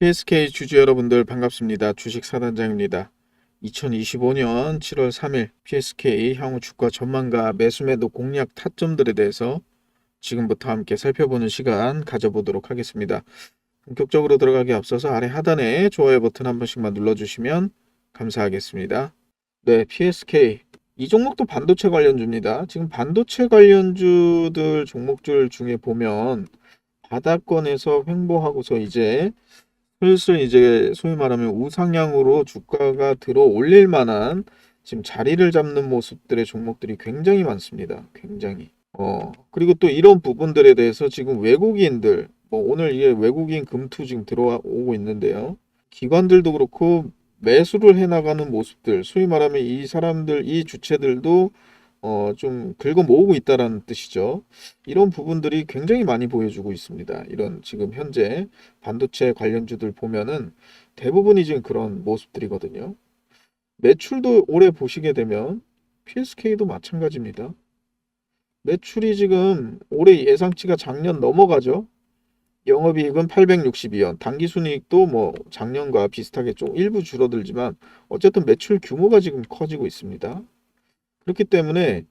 PSK 주주 여러분들 반갑습니다. 주식 사단장입니다. 2025년 7월 3일 PSK 향후 주가 전망과 매수 매도 공략 타점들에 대해서 지금부터 함께 살펴보는 시간 가져보도록 하겠습니다. 본격적으로 들어가기 앞서서 아래 하단에 좋아요 버튼 한 번씩만 눌러주시면 감사하겠습니다. 네, PSK 이 종목도 반도체 관련주입니다. 지금 반도체 관련주들 종목들 중에 보면 바닥권에서 횡보하고서 이제 슬슬 이제 소위 말하면 우상향으로 주가가 들어 올릴 만한 지금 자리를 잡는 모습들의 종목들이 굉장히 많습니다. 굉장히. 어, 그리고 또 이런 부분들에 대해서 지금 외국인들, 뭐 오늘 이게 외국인 금투 지금 들어오고 있는데요. 기관들도 그렇고 매수를 해나가는 모습들, 소위 말하면 이 사람들, 이 주체들도 어, 좀 긁어 모으고 있다라는 뜻이죠. 이런 부분들이 굉장히 많이 보여주고 있습니다. 이런 지금 현재 반도체 관련주들 보면은 대부분이 지금 그런 모습들이거든요. 매출도 올해 보시게 되면 PSK도 마찬가지입니다. 매출이 지금 올해 예상치가 작년 넘어가죠. 영업이익은 862원, 당기순이익도 뭐 작년과 비슷하게 좀 일부 줄어들지만 어쨌든 매출 규모가 지금 커지고 있습니다. 그렇기 때문에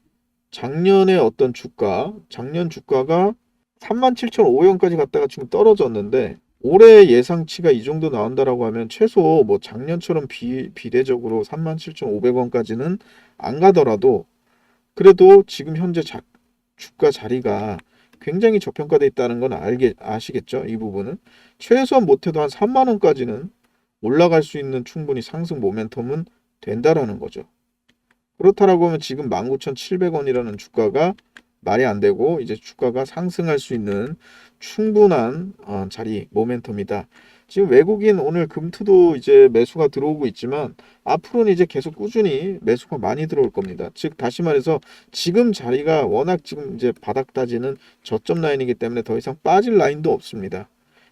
작년에 어떤 주가, 작년 주가가 37,500원까지 갔다가 지금 떨어졌는데 올해 예상치가 이 정도 나온다라고 하면 최소 뭐 작년처럼 비, 비례적으로 37,500원까지는 안 가더라도 그래도 지금 현재 자, 주가 자리가 굉장히 저평가돼 있다는 건 알게 아시겠죠? 이 부분은 최소한 못해도 한 3만 원까지는 올라갈 수 있는 충분히 상승 모멘텀은 된다라는 거죠. 그렇다라고 하면 지금 19,700원이라는 주가가 말이 안 되고 이제 주가가 상승할 수 있는 충분한 어, 자리 모멘텀이다. 지금 외국인 오늘 금투도 이제 매수가 들어오고 있지만 앞으로는 이제 계속 꾸준히 매수가 많이 들어올 겁니다. 즉 다시 말해서 지금 자리가 워낙 지금 이제 바닥 따지는 저점 라인이기 때문에 더 이상 빠질 라인도 없습니다.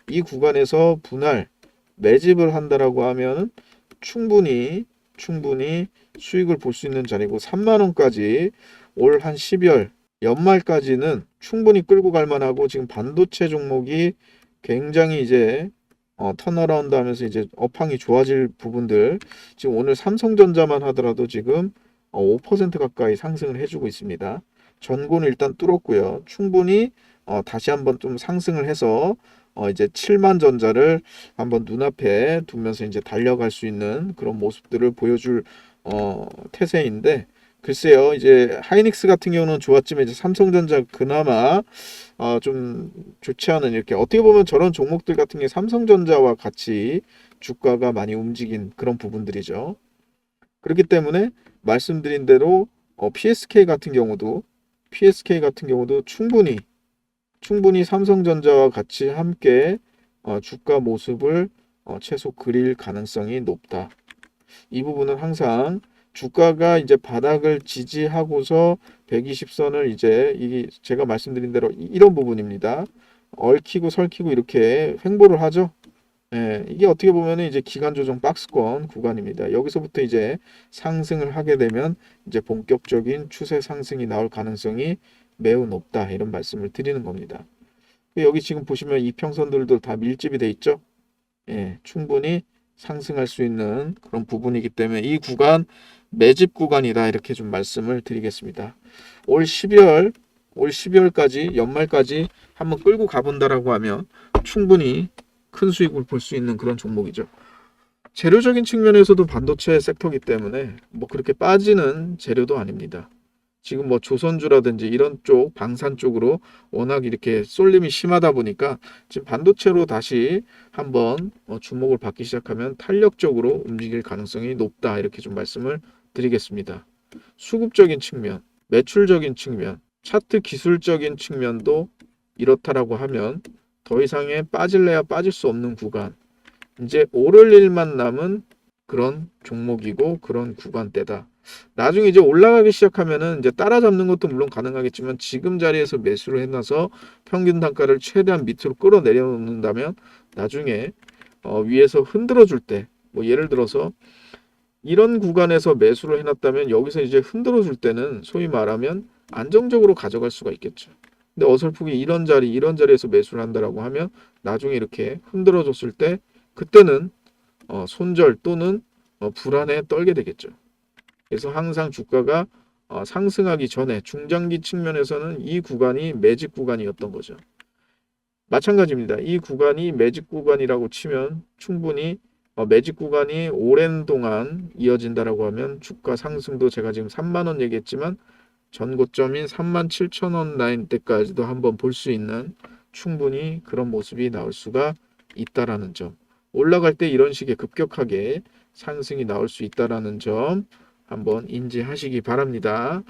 이 구간에서 분할 매집을 한다라고 하면 충분히 충분히 수익을 볼 수 있는 자리고 3만 원까지 올 한 12월 연말까지는 충분히 끌고 갈 만하고 지금 반도체 종목이 굉장히 이제 어, 턴어라운드 하면서 이제 업황이 좋아질 부분들 지금 오늘 삼성전자만 하더라도 지금 어, 5% 가까이 상승을 해주고 있습니다. 전고는 일단 뚫었고요. 충분히 어, 다시 한번 좀 상승을 해서 어, 이제 7만 전자를 한번 눈앞에 두면서 이제 달려갈 수 있는 그런 모습들을 보여줄 어, 태세인데 글쎄요 이제 하이닉스 같은 경우는 좋았지만 이제 삼성전자 그나마 어, 좀 좋지 않은 이렇게 어떻게 보면 저런 종목들 같은 게 삼성전자와 같이 주가가 많이 움직인 그런 부분들이죠. 그렇기 때문에 말씀드린 대로 어, PSK 같은 경우도 PSK 같은 경우도 충분히 충분히 삼성전자와 같이 함께 어, 주가 모습을 어, 최소 그릴 가능성이 높다. 이 부분은 항상 주가가 이제 바닥을 지지하고서 120선을 이제 이 제가 말씀드린 대로 이- 이런 부분입니다. 얽히고 설키고 이렇게 횡보를 하죠. 예, 이게 어떻게 보면은 이제 기간 조정 박스권 구간입니다. 여기서부터 이제 상승을 하게 되면 이제 본격적인 추세 상승이 나올 가능성이 매우 높다 이런 말씀을 드리는 겁니다. 여기 지금 보시면 이평선들도 다 밀집이 돼 있죠. 예, 충분히 상승할 수 있는 그런 부분이기 때문에 이 구간 매집 구간이다 이렇게 좀 말씀을 드리겠습니다. 올 12월 올 12월까지 연말까지 한번 끌고 가본다라고 하면 충분히 큰 수익을 볼 수 있는 그런 종목이죠. 재료적인 측면에서도 반도체 섹터이기 때문에 뭐 그렇게 빠지는 재료도 아닙니다. 지금 뭐 조선주라든지 이런 쪽 방산 쪽으로 워낙 이렇게 쏠림이 심하다 보니까 지금 반도체로 다시 한번 어, 주목을 받기 시작하면 탄력적으로 움직일 가능성이 높다 이렇게 좀 말씀을 드리겠습니다. 수급적인 측면, 매출적인 측면, 차트 기술적인 측면도 이렇다라고 하면 더 이상의 빠질래야 빠질 수 없는 구간, 이제 오를 일만 남은 그런 종목이고 그런 구간대다. 나중에 이제 올라가기 시작하면은 이제 따라잡는 것도 물론 가능하겠지만 지금 자리에서 매수를 해놔서 평균 단가를 최대한 밑으로 끌어내려 놓는다면 나중에 어, 위에서 흔들어 줄 때 뭐 예를 들어서 이런 구간에서 매수를 해놨다면 여기서 이제 흔들어 줄 때는 소위 말하면 안정적으로 가져갈 수가 있겠죠. 근데 어설프게 이런 자리 이런 자리에서 매수를 한다라고 하면 나중에 이렇게 흔들어 줬을 때 그때는 어, 손절 또는 어, 불안에 떨게 되겠죠. 그래서 항상 주가가 어, 상승하기 전에 중장기 측면에서는 이 구간이 매직 구간이었던 거죠. 마찬가지입니다. 이 구간이 매직 구간이라고 치면 충분히 어, 매직 구간이 오랜 동안 이어진다라고 하면 주가 상승도 제가 지금 3만 원 얘기했지만 전고점인 3만 7천 원 라인 때까지도 한번 볼 수 있는 충분히 그런 모습이 나올 수가 있다라는 점. 올라갈 때 이런 식의 급격하게 상승이 나올 수 있다라는 점 한번 인지하시기 바랍니다.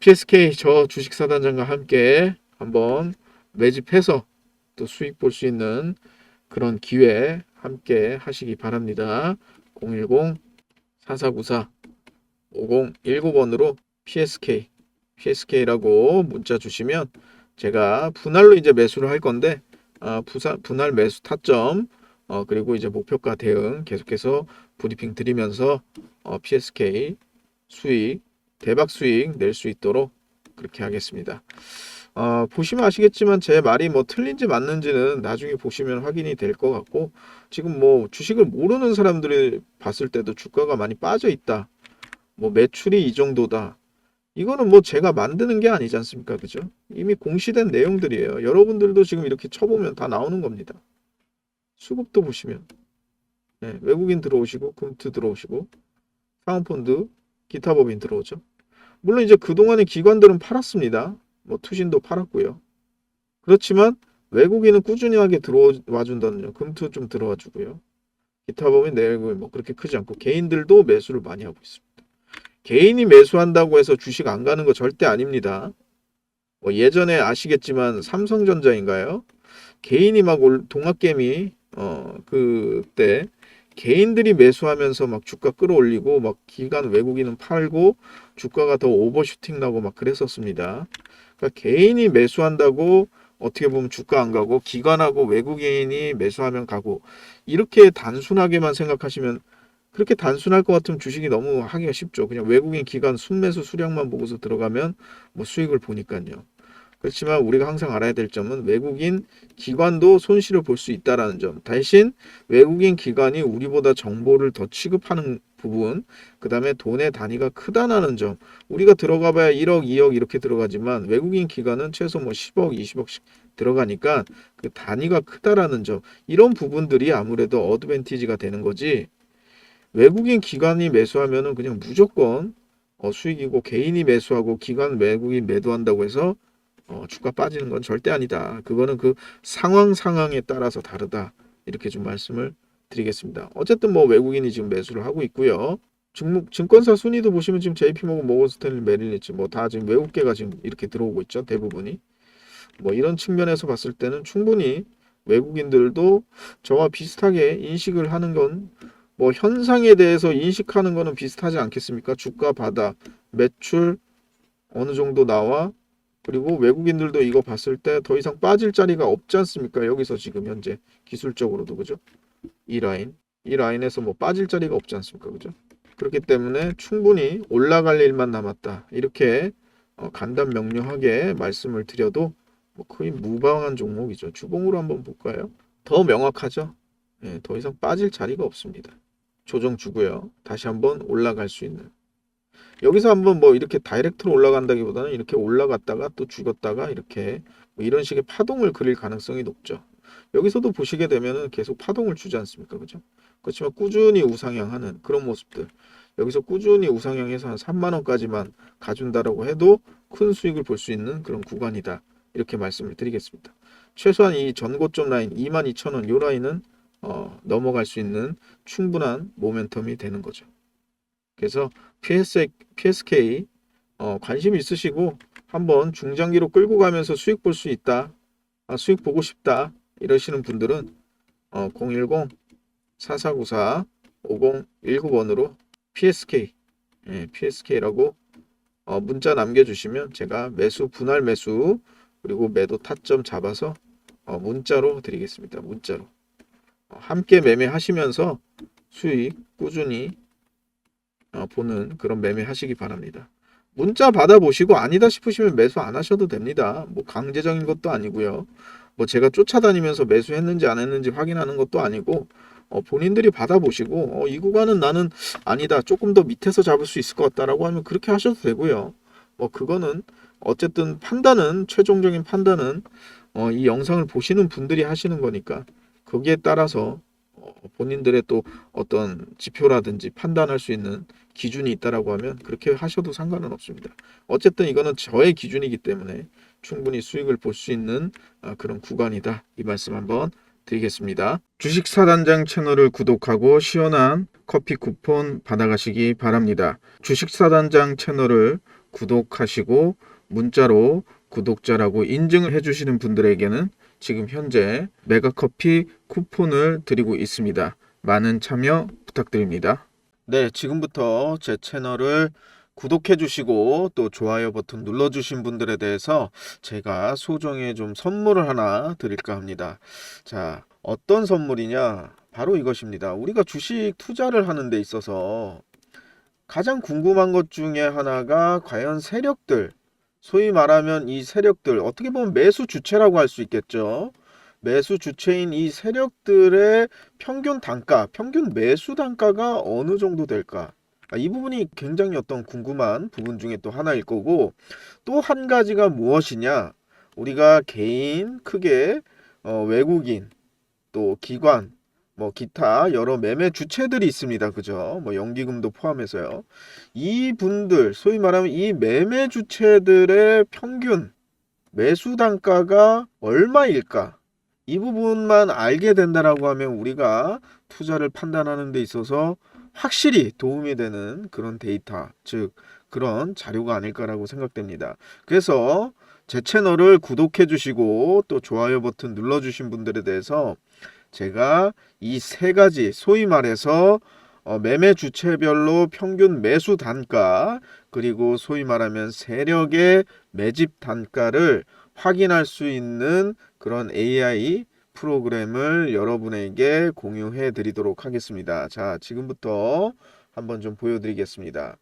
PSK 저 주식 사단장과 함께 한번 매집해서 또 수익 볼 수 있는 그런 기회 함께 하시기 바랍니다. 010-4494-5019번으로 PSK, PSK라고 문자 주시면 제가 분할로 이제 매수를 할 건데 아, 부사, 분할 매수 타점 어, 그리고 이제 목표가 대응 계속해서 브리핑 드리면서 어, PSK 수익 대박 수익 낼 수 있도록 그렇게 하겠습니다. 어, 보시면 아시겠지만 제 말이 뭐 틀린지 맞는지는 나중에 보시면 확인이 될 것 같고 지금 뭐 주식을 모르는 사람들이 봤을 때도 주가가 많이 빠져 있다. 뭐 매출이 이 정도다. 이거는 뭐 제가 만드는 게 아니지 않습니까? 그죠? 이미 공시된 내용들이에요. 여러분들도 지금 이렇게 쳐보면 다 나오는 겁니다. 수급도 보시면 네, 외국인 들어오시고 금투 들어오시고 상업펀드 기타 법인 들어오죠. 물론 이제 그동안에 기관들은 팔았습니다. 뭐 투신도 팔았고요. 그렇지만 외국인은 꾸준히 하게 들어와 준다는 점, 금투 좀 들어와 주고요. 기타 법인 내역은 뭐 그렇게 크지 않고 개인들도 매수를 많이 하고 있습니다. 개인이 매수한다고 해서 주식 안 가는 거 절대 아닙니다. 뭐 예전에 아시겠지만 삼성전자인가요? 개인이 막 올, 동학개미 어 그때 개인들이 매수하면서 막 주가 끌어올리고 막 기관 외국인은 팔고 주가가 더 오버슈팅 나고 막 그랬었습니다. 그러니까 개인이 매수한다고 어떻게 보면 주가 안 가고 기관하고 외국인이 매수하면 가고 이렇게 단순하게만 생각하시면 그렇게 단순할 것 같으면 주식이 너무 하기가 쉽죠. 그냥 외국인 기관 순매수 수량만 보고서 들어가면 뭐 수익을 보니까요. 그렇지만 우리가 항상 알아야 될 점은 외국인 기관도 손실을 볼 수 있다라는 점. 대신 외국인 기관이 우리보다 정보를 더 취급하는 부분, 그 다음에 돈의 단위가 크다라는 점. 우리가 들어가봐야 1억, 2억 이렇게 들어가지만 외국인 기관은 최소 뭐 10억, 20억씩 들어가니까 그 단위가 크다라는 점. 이런 부분들이 아무래도 어드밴티지가 되는 거지. 외국인 기관이 매수하면은 그냥 무조건 어, 수익이고 개인이 매수하고 기관 외국인 매도한다고 해서 어, 주가 빠지는 건 절대 아니다. 그거는 그 상황 상황에 따라서 다르다. 이렇게 좀 말씀을 드리겠습니다. 어쨌든 뭐 외국인이 지금 매수를 하고 있고요. 증, 증권사 순위도 보시면 지금 JP모건, 모건스탠리, 메릴리치 뭐 다 지금 외국계가 지금 이렇게 들어오고 있죠. 대부분이. 뭐 이런 측면에서 봤을 때는 충분히 외국인들도 저와 비슷하게 인식을 하는 건 뭐 현상에 대해서 인식하는 거는 비슷하지 않겠습니까? 주가 바닥, 매출 어느 정도 나와 그리고 외국인들도 이거 봤을 때 더 이상 빠질 자리가 없지 않습니까? 여기서 지금 현재 기술적으로도 그죠? 이 라인, 이 라인에서 뭐 빠질 자리가 없지 않습니까? 그죠? 그렇기 때문에 충분히 올라갈 일만 남았다. 이렇게 어, 간단 명료하게 말씀을 드려도 뭐 거의 무방한 종목이죠. 주봉으로 한번 볼까요? 더 명확하죠? 예, 더 이상 빠질 자리가 없습니다. 조정 주고요. 다시 한번 올라갈 수 있는 여기서 한번 뭐 이렇게 다이렉트로 올라간다기보다는 이렇게 올라갔다가 또 죽었다가 이렇게 뭐 이런 식의 파동을 그릴 가능성이 높죠. 여기서도 보시게 되면은 계속 파동을 주지 않습니까? 그죠? 그렇지만 꾸준히 우상향하는 그런 모습들. 여기서 꾸준히 우상향해서 한 3만 원까지만 가준다라고 해도 큰 수익을 볼 수 있는 그런 구간이다. 이렇게 말씀을 드리겠습니다. 최소한 이 전고점 라인 22,000원 요 라인은 어, 넘어갈 수 있는 충분한 모멘텀이 되는 거죠. 그래서 PS, PSK 어, 관심 있으시고 한번 중장기로 끌고 가면서 수익 볼 수 있다. 아, 수익 보고 싶다. 이러시는 분들은 어, 010-4494-5019번으로 PSK 예, PSK라고 어, 문자 남겨주시면 제가 매수 분할 매수 그리고 매도 타점 잡아서 어, 문자로 드리겠습니다. 문자로 어, 함께 매매하시면서 수익 꾸준히 어, 보는 그런 매매 하시기 바랍니다. 문자 받아보시고 아니다 싶으시면 매수 안 하셔도 됩니다. 뭐 강제적인 것도 아니고요. 뭐 제가 쫓아다니면서 매수했는지 안 했는지 확인하는 것도 아니고 어, 본인들이 받아보시고 어, 이 구간은 나는 아니다 조금 더 밑에서 잡을 수 있을 것 같다라고 하면 그렇게 하셔도 되고요. 뭐 그거는 어쨌든 판단은 최종적인 판단은 어, 이 영상을 보시는 분들이 하시는 거니까 거기에 따라서 어, 본인들의 또 어떤 지표라든지 판단할 수 있는 기준이 있다라고 하면 그렇게 하셔도 상관은 없습니다. 어쨌든 이거는 저의 기준이기 때문에 충분히 수익을 볼 수 있는 아, 그런 구간이다. 이 말씀 한번 드리겠습니다. 주식 사단장 채널을 구독하고 시원한 커피 쿠폰 받아가시기 바랍니다. 주식 사단장 채널을 구독하시고 문자로 구독자라고 인증을 해주시는 분들에게는 지금 현재 메가커피 쿠폰을 드리고 있습니다. 많은 참여 부탁드립니다. 네, 지금부터 제 채널을 구독해 주시고 또 좋아요 버튼 눌러 주신 분들에 대해서 제가 소정의 좀 선물을 하나 드릴까 합니다. 자, 어떤 선물이냐? 바로 이것입니다. 우리가 주식 투자를 하는 데 있어서 가장 궁금한 것 중에 하나가 과연 세력들, 소위 말하면 이 세력들, 어떻게 보면 매수 주체라고 할 수 있겠죠. 매수 주체인 이 세력들의 평균 단가, 평균 매수 단가가 어느 정도 될까? 아, 이 부분이 굉장히 어떤 궁금한 부분 중에 또 하나일 거고, 또 한 가지가 무엇이냐? 우리가 개인, 크게 어, 외국인, 또 기관, 뭐 기타 여러 매매 주체들이 있습니다. 그죠? 뭐 연기금도 포함해서요. 이 분들, 소위 말하면 이 매매 주체들의 평균 매수 단가가 얼마일까? 이 부분만 알게 된다라고 하면 우리가 투자를 판단하는 데 있어서 확실히 도움이 되는 그런 데이터, 즉 그런 자료가 아닐까라고 생각됩니다. 그래서 제 채널을 구독해 주시고 또 좋아요 버튼 눌러 주신 분들에 대해서 제가 이 세 가지 소위 말해서 어, 매매 주체별로 평균 매수 단가 그리고 소위 말하면 세력의 매집 단가를 확인할 수 있는 그런 AI 프로그램을 여러분에게 공유해 드리도록 하겠습니다. 자, 지금부터 한번 좀 보여드리겠습니다.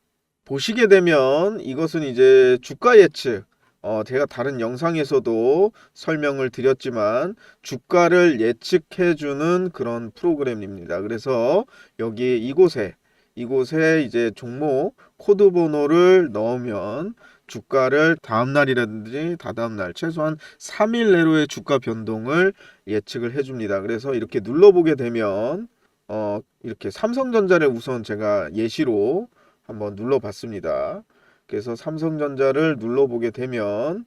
보시게 되면 이것은 이제 주가 예측, 어, 제가 다른 영상에서도 설명을 드렸지만 주가를 예측해주는 그런 프로그램입니다. 그래서 여기 이곳에 이곳에 이제 종목 코드 번호를 넣으면 주가를 다음 날이라든지 다다음 날 최소한 3일 내로의 주가 변동을 예측을 해줍니다. 그래서 이렇게 눌러보게 되면 어, 이렇게 삼성전자를 우선 제가 예시로 한번 눌러봤습니다. 그래서 삼성전자를 눌러보게 되면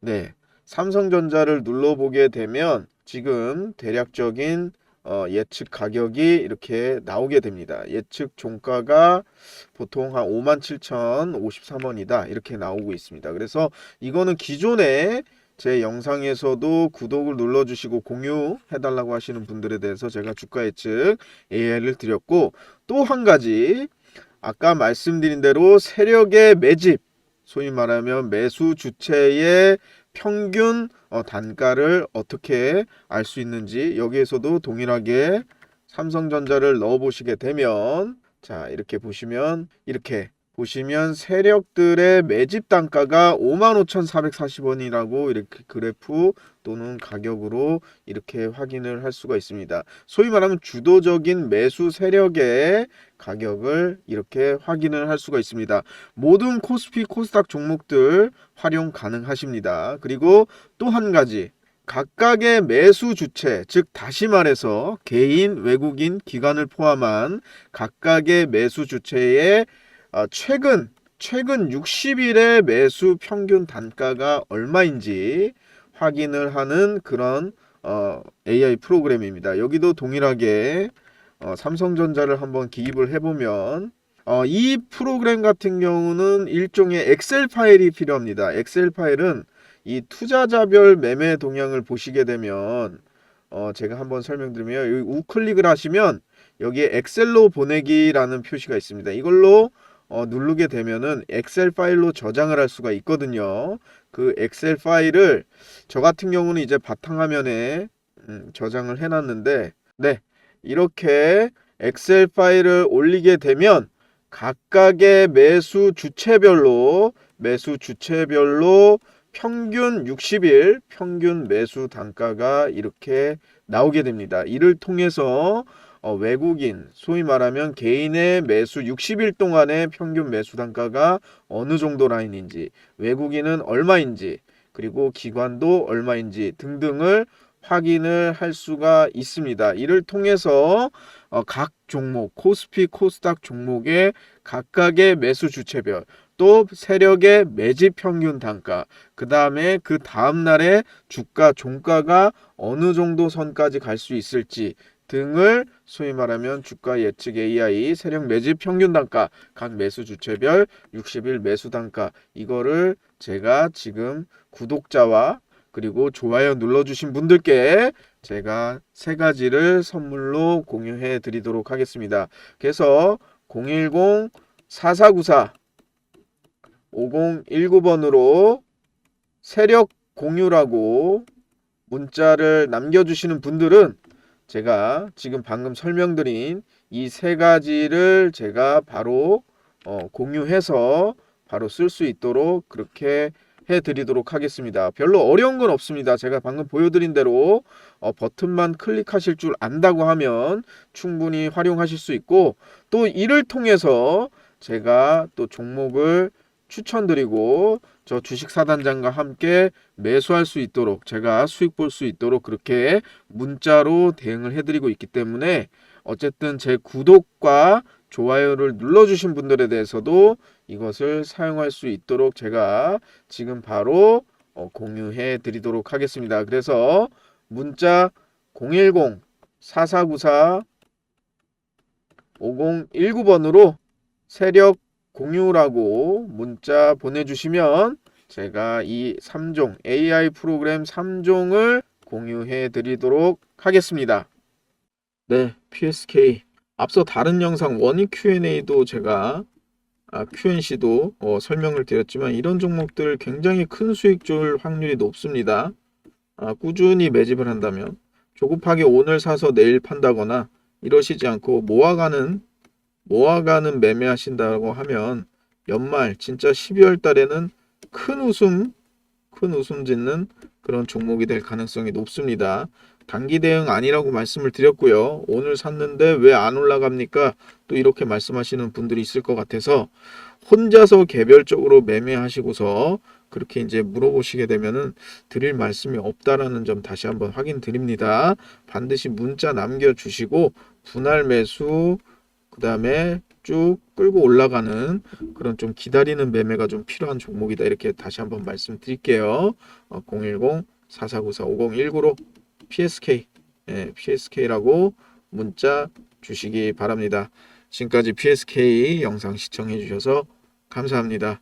네 삼성전자를 눌러보게 되면 지금 대략적인 어, 예측 가격이 이렇게 나오게 됩니다. 예측 종가가 보통 한 57,053원이다 이렇게 나오고 있습니다. 그래서 이거는 기존에 제 영상에서도 구독을 눌러주시고 공유해달라고 하시는 분들에 대해서 제가 주가 예측 AI를 드렸고 또 한 가지 아까 말씀드린 대로 세력의 매집, 소위 말하면 매수 주체의 평균 어, 단가를 어떻게 알 수 있는지 여기에서도 동일하게 삼성전자를 넣어 보시게 되면 자 이렇게 보시면 이렇게 보시면 세력들의 매집 단가가 55,440원이라고 이렇게 그래프 또는 가격으로 이렇게 확인을 할 수가 있습니다. 소위 말하면 주도적인 매수 세력의 가격을 이렇게 확인을 할 수가 있습니다. 모든 코스피 코스닥 종목들 활용 가능하십니다. 그리고 또 한 가지 각각의 매수 주체, 즉 다시 말해서 개인, 외국인, 기관을 포함한 각각의 매수 주체의 어, 최근 최근 60일의 매수 평균 단가가 얼마인지 확인을 하는 그런 어, AI 프로그램입니다. 여기도 동일하게 어, 삼성전자를 한번 기입을 해보면 어, 이 프로그램 같은 경우는 일종의 엑셀 파일이 필요합니다. 엑셀 파일은 이 투자자별 매매 동향을 보시게 되면 어, 제가 한번 설명드리면 우클릭을 하시면 여기에 엑셀로 보내기라는 표시가 있습니다. 이걸로 어, 누르게 되면은 엑셀 파일로 저장을 할 수가 있거든요. 그 엑셀 파일을 저 같은 경우는 이제 바탕화면에 음, 저장을 해놨는데 네 이렇게 엑셀 파일을 올리게 되면 각각의 매수 주체별로 매수 주체별로 평균 60일 평균 매수 단가가 이렇게 나오게 됩니다. 이를 통해서 어, 외국인 소위 말하면 개인의 매수 60일 동안의 평균 매수 단가가 어느 정도 라인인지 외국인은 얼마인지 그리고 기관도 얼마인지 등등을 확인을 할 수가 있습니다. 이를 통해서 어, 각 종목 코스피 코스닥 종목의 각각의 매수 주체별 또 세력의 매집 평균 단가 그 다음에 그 다음 날의 주가 종가가 어느 정도 선까지 갈 수 있을지 등을 소위 말하면 주가 예측 AI 세력 매집 평균 단가 각 매수 주체별 60일 매수 단가 이거를 제가 지금 구독자와 그리고 좋아요 눌러주신 분들께 제가 세 가지를 선물로 공유해 드리도록 하겠습니다. 그래서 010 4494 5019번으로 세력 공유라고 문자를 남겨주시는 분들은 제가 지금 방금 설명드린 이 세 가지를 제가 바로 어, 공유해서 바로 쓸 수 있도록 그렇게 해드리도록 하겠습니다. 별로 어려운 건 없습니다. 제가 방금 보여드린 대로 어, 버튼만 클릭하실 줄 안다고 하면 충분히 활용하실 수 있고 또 이를 통해서 제가 또 종목을 추천드리고 저 주식 사단장과 함께 매수할 수 있도록 제가 수익 볼 수 있도록 그렇게 문자로 대응을 해드리고 있기 때문에 어쨌든 제 구독과 좋아요를 눌러주신 분들에 대해서도 이것을 사용할 수 있도록 제가 지금 바로 어, 공유해 드리도록 하겠습니다. 그래서 문자 010 4494 5019번으로 세력 공유라고 문자 보내주시면 제가 이 3종 AI 프로그램 3종을 공유해 드리도록 하겠습니다. 네, PSK. 앞서 다른 영상 원익 Q&A도 제가 아, Q&C도 어, 설명을 드렸지만 이런 종목들 굉장히 큰 수익 줄 확률이 높습니다. 아, 꾸준히 매집을 한다면 조급하게 오늘 사서 내일 판다거나 이러시지 않고 모아가는 모아가는 매매하신다고 하면 연말 진짜 12월 달에는 큰 웃음 큰 웃음 짓는 그런 종목이 될 가능성이 높습니다. 단기 대응 아니라고 말씀을 드렸고요. 오늘 샀는데 왜 안 올라갑니까? 또 이렇게 말씀하시는 분들이 있을 것 같아서 혼자서 개별적으로 매매하시고서 그렇게 이제 물어보시게 되면은 드릴 말씀이 없다라는 점 다시 한번 확인 드립니다. 반드시 문자 남겨주시고 분할 매수 그 다음에 쭉 끌고 올라가는 그런 좀 기다리는 매매가 좀 필요한 종목이다 이렇게 다시 한번 말씀드릴게요. 어, 010 4494 5019로 PSK 예, PSK라고 문자 주시기 바랍니다. 지금까지 PSK 영상 시청해 주셔서 감사합니다.